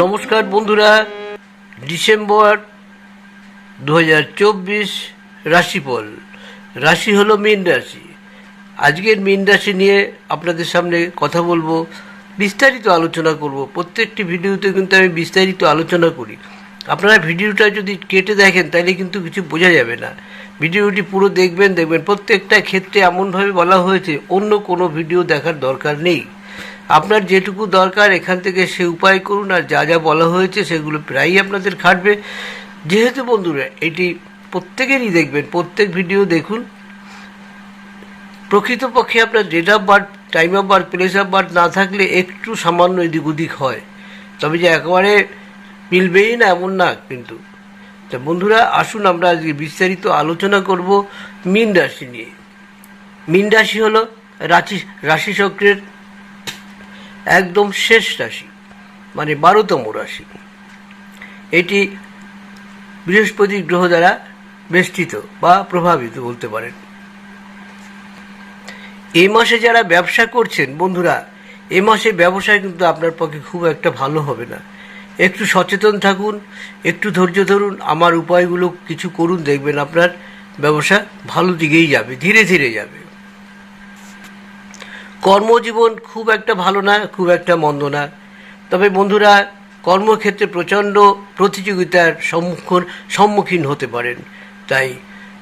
নমস্কার বন্ধুরা, ডিসেম্বর দু হাজার চব্বিশ রাশিফল। রাশি হলো মীন রাশি। আজকের মীন রাশি নিয়ে আপনাদের সামনে কথা বলব, বিস্তারিত আলোচনা করব। প্রত্যেকটি ভিডিওতে কিন্তু আমি বিস্তারিত আলোচনা করি। আপনারা ভিডিওটা যদি কেটে দেখেন, তাহলে কিন্তু কিছু বোঝা যাবে না। ভিডিওটি পুরো দেখবেন দেখবেন। প্রত্যেকটা ক্ষেত্রে এমনভাবে বলা হয়েছে, অন্য কোনো ভিডিও দেখার দরকার নেই। আপনার যেটুকু দরকার, এখান থেকে সে উপায় করুন আর যা যা বলা হয়েছে সেগুলো প্রায়ই আপনাদের খাটবে। যেহেতু বন্ধুরা, এটি প্রত্যেকেরই দেখবেন, প্রত্যেক ভিডিও দেখুন। প্রকৃতপক্ষে আপনার date of birth time of birth place of birth না থাকলে একটু সামান্য এদিক ওদিক হয়। তবে যে একেবারে মিলবেই না, এমন না কিন্তু। তা বন্ধুরা, আসুন আমরা আজকে বিস্তারিত আলোচনা করব মীন রাশি নিয়ে। মীন রাশি হলো রাশি রাশিচক্রের একদম শেষ রাশি মানে বারোতম রাশি। এটি বৃহস্পতি গ্রহ দ্বারা বেষ্টিত বা প্রভাবিত বলতে পারেন। এই মাসে যারা ব্যবসা করছেন, বন্ধুরা, এ মাসে ব্যবসায় কিন্তু আপনার পক্ষে খুব একটা ভালো হবে না। একটু সচেতন থাকুন, একটু ধৈর্য ধরুন, আমার উপায়গুলো কিছু করুন, দেখবেন আপনার ব্যবসা ভালো দিকেই যাবে, ধীরে ধীরে যাবে। কর্মজীবন খুব একটা ভালো না, খুব একটা মন্দ না। তবে বন্ধুরা, কর্মক্ষেত্রে প্রচণ্ড প্রতিযোগিতার সম্মুখীন সম্মুখীন হতে পারেন। তাই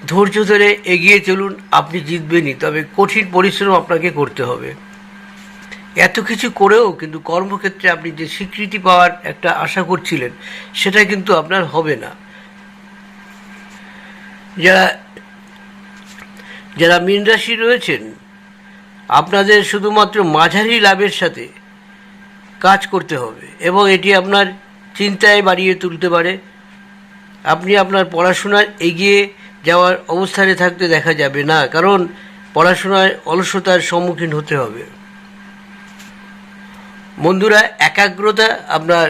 ধৈর্য ধরে এগিয়ে চলুন, আপনি জিতবেনই, তবে কঠিন পরিশ্রম আপনাকে করতে হবে। এত কিছু করেও কিন্তু কর্মক্ষেত্রে আপনি যে স্বীকৃতি পাওয়ার একটা আশা করছিলেন, সেটা কিন্তু আপনার হবে না। যারা যারা মীন রাশি রয়েছেন আপনাদের শুধুমাত্র মাঝারি লাভের সাথে কাজ করতে হবে এবং এটি আপনার চিন্তায় বাড়িয়ে তুলতে পারে। আপনি আপনার পড়াশোনায় এগিয়ে যাওয়ার অবস্থানে থাকতে দেখা যাবে না, কারণ পড়াশোনায় অলসতার সম্মুখীন হতে হবে। বন্ধুরা, একাগ্রতা আপনার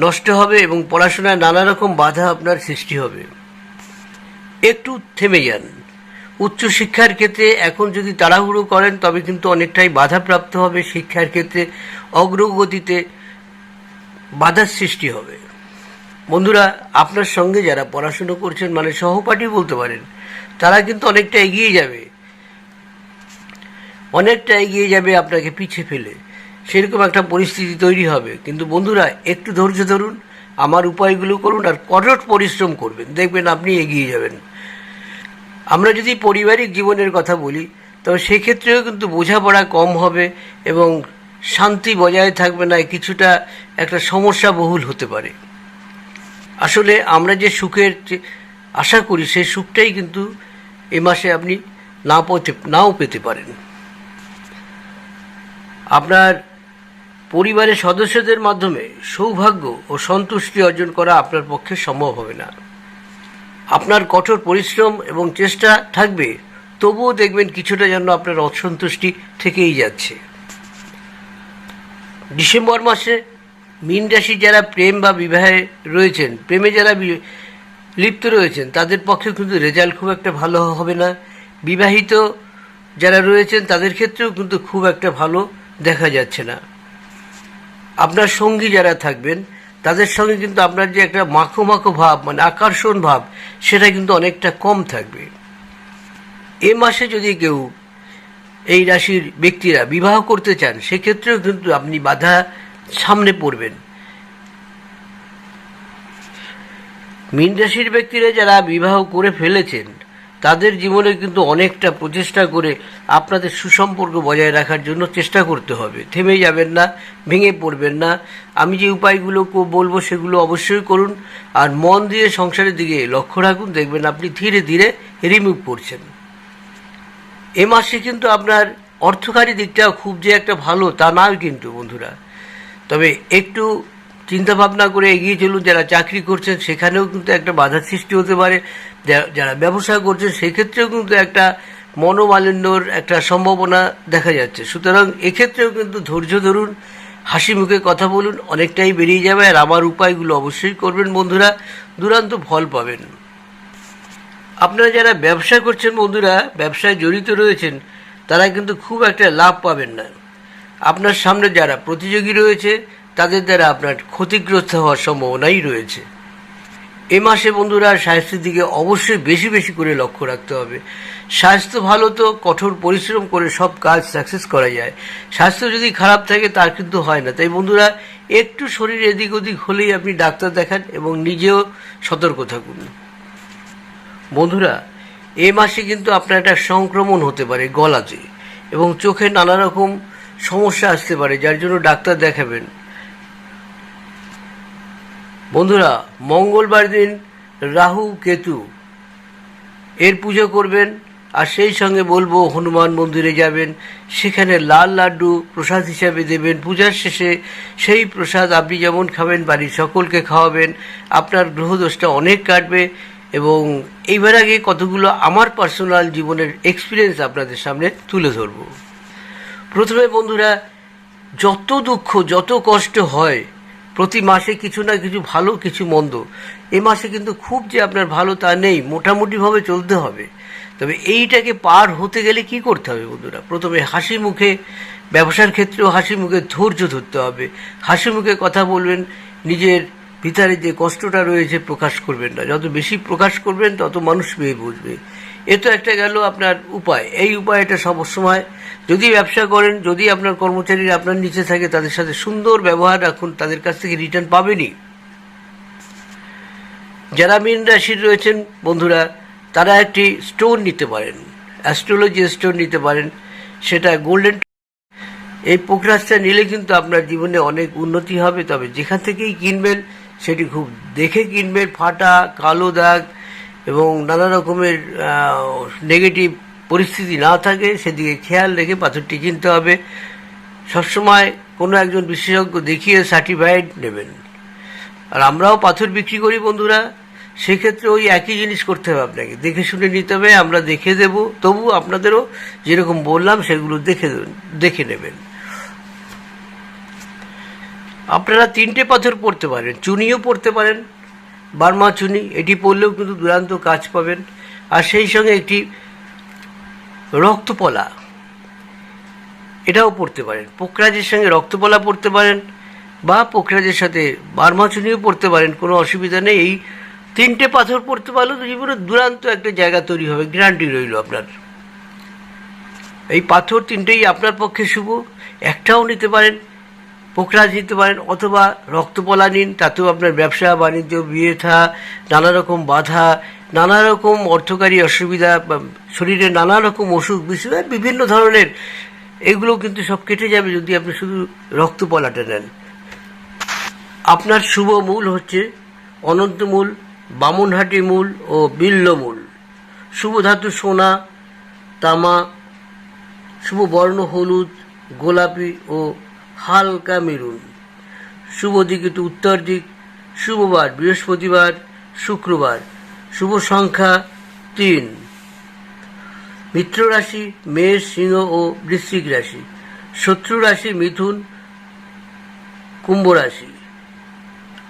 নষ্ট হবে এবং পড়াশোনায় নানা রকম বাধা আপনার সৃষ্টি হবে। একটু থেমে যান। উচ্চশিক্ষার ক্ষেত্রে এখন যদি তাড়াহুড়ো করেন, তবে কিন্তু অনেকটাই বাধাপ্রাপ্ত হবে। শিক্ষার ক্ষেত্রে অগ্রগতিতে বাধার সৃষ্টি হবে। বন্ধুরা, আপনার সঙ্গে যারা পড়াশুনো করছেন মানে সহপাঠী বলতে পারেন, তারা কিন্তু অনেকটা এগিয়ে যাবে। অনেকটা এগিয়ে যাবে আপনাকে পিছিয়ে ফেলে। সেরকম একটা পরিস্থিতি তৈরি হবে। কিন্তু বন্ধুরা, একটু ধৈর্য ধরুন, আমার উপায়গুলো করুন আর কঠোর পরিশ্রম করবেন। দেখবেন আপনি এগিয়ে যাবেন। আমরা যদি পারিবারিক জীবনের কথা বলি তবে সেক্ষেত্রেও কিন্তু বোঝাপড়া কম হবে এবং শান্তি বজায় থাকবে না কিছুটা একটা সমস্যা বহুল হতে পারে। আসলে আমরা যে সুখের আশা করি, সেই সুখটাই কিন্তু এ মাসে আপনি না পেতে, নাও পেতে পারেন। আপনার পরিবারের সদস্যদের মাধ্যমে সৌভাগ্য ও সন্তুষ্টি অর্জন করা আপনার পক্ষে সম্ভব হবে না। আপনার কঠোর পরিশ্রম এবং চেষ্টা থাকবে, তবুও দেখবেন কিছুটা যেন আপনার অসন্তুষ্টি থেকেই যাচ্ছে। ডিসেম্বর মাসে মীন রাশি যারা প্রেম বা বিবাহে রয়েছেন, প্রেমে যারা লিপ্ত রয়েছেন, তাদের পক্ষে কিন্তু রেজাল্ট খুব একটা ভালো হবে না। বিবাহিত যারা রয়েছেন, তাদের ক্ষেত্রেও কিন্তু খুব একটা ভালো দেখা যাচ্ছে না। আপনার সঙ্গী যারা থাকবেন তাদের সঙ্গে কিন্তু আপনার যে একটা মাখো মাখো ভাব মানে আকর্ষণ ভাব, সেটা কিন্তু অনেকটা কম থাকবে। এ মাসে যদি কেউ এই রাশির ব্যক্তিরা বিবাহ করতে চান, সেক্ষেত্রেও কিন্তু আপনি বাধা সামনে পড়বেন। মীন রাশির ব্যক্তিরা যারা বিবাহ করে ফেলেছেন তাদের জীবনে কিন্তু অনেকটা প্রচেষ্টা করে আপনাদের সুসম্পর্ক বজায় রাখার জন্য চেষ্টা করতে হবে। থেমে যাবেন না, ভেঙে পড়বেন না। আমি যে উপায়গুলো বলব সেগুলো অবশ্যই করুন। আর মন দিয়ে সংসারের দিকে লক্ষ্য রাখুন। দেখবেন আপনি ধীরে ধীরে রিমুভ করছেন এ মাসে কিন্তু আপনার অর্থকারী দিকটাও খুব যে একটা ভালো তা নয় কিন্তু বন্ধুরা। তবে একটু চিন্তা ভাবনা করে এগিয়ে চলুন। যারা চাকরি করছেন সেখানেও কিন্তু একটা বাধার সৃষ্টি হতে পারে। যারা ব্যবসা করছেন সেক্ষেত্রেও কিন্তু একটা মনোমালিন্যর একটা সম্ভাবনা দেখা যাচ্ছে। সুতরাং এক্ষেত্রেও কিন্তু ধৈর্য ধরুন, হাসি মুখে কথা বলুন, অনেকটাই বেরিয়ে যাবে। আর আমার উপায়গুলো অবশ্যই করবেন বন্ধুরা, দুরান্ত ফল পাবেন। আপনারা যারা ব্যবসা করছেন বন্ধুরা, ব্যবসায় জড়িত রয়েছেন, তারা কিন্তু খুব একটা লাভ পাবেন না। আপনার সামনে যারা প্রতিযোগী রয়েছে, তাদের দ্বারা আপনার ক্ষতিগ্রস্ত হওয়ার সম্ভাবনাই রয়েছে। এ মাসে বন্ধুরা স্বাস্থ্যের দিকে অবশ্যই বেশি বেশি করে লক্ষ্য রাখতে হবে। স্বাস্থ্য ভালো তো, কঠোর পরিশ্রম করে সব কাজ সাকসেস করা যায়। স্বাস্থ্য যদি খারাপ থাকে, তার কিন্তু হয় না। তাই বন্ধুরা, একটু শরীর এদিক ওদিক হলেই আপনি ডাক্তার দেখান এবং নিজেও সতর্ক থাকুন। বন্ধুরা, এ মাসে কিন্তু আপনার একটা সংক্রমণ হতে পারে গলাতে এবং চোখে নানা রকম সমস্যা আসতে পারে, যার জন্য ডাক্তার দেখাবেন। বন্ধুরা, মঙ্গলবার দিন রাহু, কেতু। এর পুজো করবেন, আর সেই সঙ্গে বলব, হনুমান মন্দিরে যাবেন, সেখানে লাল লাড্ডু প্রসাদ হিসাবে দেবেন, পূজার শেষে সেই প্রসাদ আপনি যেমন খাবেন, বাড়ির সকলকে খাওয়াবেন, আপনার গ্রহদোষটা অনেক কাটবে, এবং এইবার আগে কতগুলো আমার পার্সোনাল জীবনের এক্সপিরিয়েন্স আপনাদের সামনে তুলে ধরবো। প্রথমে বন্ধুরা, যত দুঃখ, যত কষ্ট হয় প্রতি মাসে কিছু না কিছু ভালো, কিছু মন্দ। এ মাসে কিন্তু খুব যে আপনার ভালো তা নেই, মোটামুটিভাবে চলতে হবে। তবে এইটাকে পার হতে গেলে কি করতে হবে বন্ধুরা? প্রথমে হাসি মুখে, ব্যবসার ক্ষেত্রেও হাসি মুখে ধৈর্য ধরতে হবে। হাসি মুখে কথা বলবেন, নিজের ভিতরে যে কষ্টটা রয়েছে প্রকাশ করবেন না। যত বেশি প্রকাশ করবেন, তত মানুষ পেয়ে বুঝবে। এ তো একটা গেল আপনার উপায়। এই উপায়টা সবসময় যদি ব্যবসা করেন, যদি আপনার কর্মচারীরা আপনার নিচে থাকে, তাদের সাথে সুন্দর ব্যবহার রাখুন, তাদের কাছ থেকে রিটার্ন পাবেনই। যারা মীন রাশির রয়েছেন, বন্ধুরা, তারা একটি স্টোন নিতে পারেন অ্যাস্ট্রোলজি স্টোন নিতে পারেন, সেটা গোল্ডেন এই পোকরাজটা নিলে কিন্তু আপনার জীবনে অনেক উন্নতি হবে, তবে যেখান থেকেই কিনবেন, সেটি খুব দেখে কিনবেন, ফাটা, কালো দাগ এবং নানা রকমের নেগেটিভ পরিস্থিতি না থাকে, সেদিকে খেয়াল রেখে পাথরটি কিনতে হবে। সবসময় কোনো একজন বিশেষজ্ঞ দেখিয়ে সার্টিফাইড নেবেন। আর আমরাও পাথর বিক্রি করি বন্ধুরা, সেক্ষেত্রে ওই একই জিনিস করতে হবে আপনাকে। দেখে শুনে নিতে হবে, আমরা দেখে দেব, তবু আপনাদেরও যেরকম বললাম, সেগুলো দেখে দেখে নেবেন। আপনারা তিনটে পাথর পড়তে পারেন, চুনিও পড়তে পারেন, বার্মা চুনি, এটি পড়লেও কিন্তু দুরান্ত কাজ পাবেন। আর সেই সঙ্গে একটি রক্তপলা। এটাও পড়তে পারেন। পোকরাজের সঙ্গে রক্তপলা পড়তে পারেন বা পোকরাজের সাথে বার্মাচুনিও পড়তে পারেন, কোনো অসুবিধা নেই। এই তিনটে পাথর পড়তে পারলে তো জীবনে দুরান্ত একটা জায়গা তৈরি হবে, গ্যারান্টি রইল আপনার। এই পাথর তিনটেই আপনার পক্ষে শুভ, একটাও নিতে পারেন। পোকরাজ নিতে পারেন অথবা রক্তপলা নিন তাতেও আপনার ব্যবসা, বাণিজ্য বিয়ে থা নানা রকম বাধা নানা রকম অর্থকারী অসুবিধা শরীরে নানা রকম অসুখ বিসুখ বিভিন্ন ধরনের, এগুলো কিন্তু সব কেটে যাবে যদি আপনি শুধু রক্তপলাটা নেন। আপনার শুভ মূল হচ্ছে অনন্ত মূল, বামনহাটি মূল ও বিল্ল মূল। শুভ ধাতু সোনা, তামা, শুভ বর্ণ হলুদ, গোলাপি ও হালকা মেরুন। শুভ দিক একটু উত্তর দিক। শুভবার, বৃহস্পতিবার, শুক্রবার। শুভ সংখ্যা তিন। মিত্র রাশি মেষ, সিংহ ও বৃশ্চিক রাশি। শত্রু রাশি, মিথুন, কুম্ভ রাশি।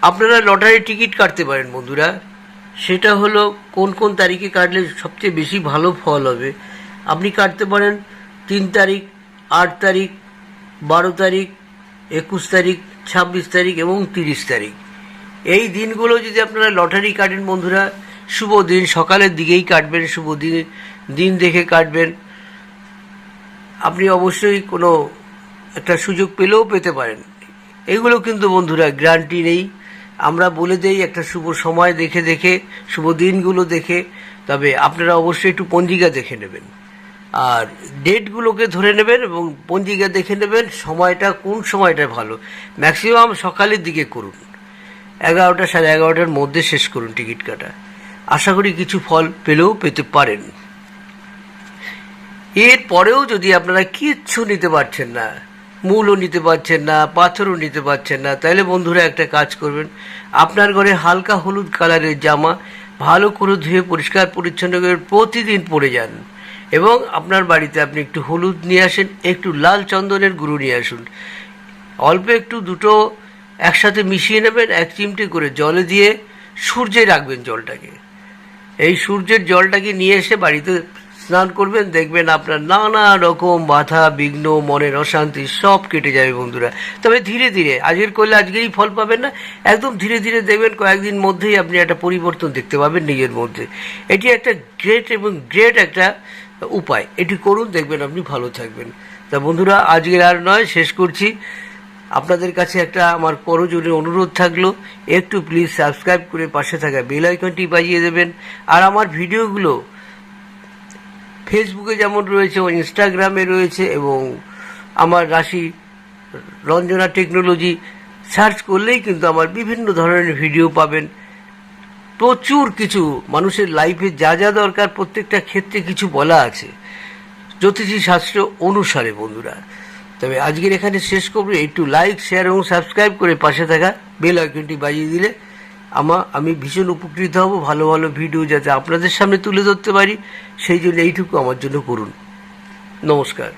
আপনারা লটারি টিকিট কাটতে পারেন, বন্ধুরা। সেটা হলো কোন কোন তারিখে কাটলে সবচেয়ে বেশি ভালো ফল হবে। আপনি কাটতে পারেন তিন তারিখ, আট তারিখ, বারো তারিখ একুশ তারিখ, ছাব্বিশ তারিখ এবং তিরিশ তারিখ। এই দিনগুলো যদি আপনারা লটারি কাটেন বন্ধুরা, শুভ দিন। সকালের দিকেই কাটবেন, শুভ দিন দিন দেখে কাটবেন। আপনি অবশ্যই কোনো একটা সুযোগ পেলেও পেতে পারেন। এগুলো কিন্তু বন্ধুরা গ্যারান্টি নেই। আমরা বলে দেই একটা শুভ সময় দেখে দেখে, শুভ দিনগুলো দেখে, তবে আপনারা অবশ্যই একটু পঞ্জিকা দেখে নেবেন। আর ডেটগুলোকে ধরে নেবেন এবং পঞ্জিকা দেখে নেবেন সময়টা কোন সময়টা ভালো। ম্যাক্সিমাম সকালের দিকে করুন। এগারোটা সাড়ে এগারোটার মধ্যে শেষ করুন টিকিট কাটা। আশা করি কিছু ফল পেলেও পেতে পারেন। এর পরেও যদি আপনারা কিচ্ছু নিতে পারছেন না, মূলও নিতে পারছেন না, পাথরও নিতে পারছেন না, তাহলে বন্ধুরা একটা কাজ করবেন। আপনার ঘরে হালকা হলুদ কালারের জামা ভালো করে ধুয়ে পরিষ্কার পরিচ্ছন্ন করে প্রতিদিন পরে যান। এবং আপনার বাড়িতে আপনি একটু হলুদ নিয়ে আসেন, একটু লাল চন্দনের গুঁড়ো নিয়ে আসুন। অল্প একটু দুটো একসাথে মিশিয়ে নেবেন, এক চিমটে করে জলে দিয়ে সূর্যে রাখবেন জলটাকে। এই সূর্যের জলটাকে নিয়ে এসে বাড়িতে স্নান করবেন, দেখবেন আপনার নানা রকম বাধা, বিঘ্ন, মনের অশান্তি সব কেটে যাবে বন্ধুরা। তবে ধীরে ধীরে, আজকের করলে আজকেই ফল পাবেন না, একদম ধীরে ধীরে দেখবেন কয়েকদিন মধ্যেই আপনি একটা পরিবর্তন দেখতে পাবেন নিজের মধ্যে। এটি একটা গ্রেট এবং গ্রেট একটা উপায়। এটি করুন, দেখবেন আপনি ভালো থাকবেন। তা বন্ধুরা, আজকের আর নয়, শেষ করছি। আপনাদের কাছে একটা আমার করজোরে অনুরোধ থাকল, একটু প্লিজ সাবস্ক্রাইব করে পাশে থাকা বেল আইকনটি বাজিয়ে দেবেন। আর আমার ভিডিওগুলো ফেসবুকে যেমন রয়েছে ইনস্টাগ্রামে রয়েছে, এবং আমার রাশি রঞ্জনা টেকনোলজি সার্চ করলেই কিন্তু আমার বিভিন্ন ধরনের ভিডিও পাবেন। প্রচুর কিছু মানুষের লাইফে যা যা দরকার প্রত্যেকটা ক্ষেত্রে কিছু বলা আছে। জ্যোতিষী শাস্ত্র অনুসারে, বন্ধুরা। তবে আজকের এখানে শেষ করব। একটু লাইক শেয়ার এবং সাবস্ক্রাইব করে পাশে থাকা বেল আইকনটি বাজিয়ে দিলে আমা, আমি ভীষণ উপকৃত হব। ভালো ভালো ভিডিও যাতে আপনাদের সামনে তুলে ধরতে পারি। সেই জন্য এইটুকু আমার জন্য করুন। নমস্কার।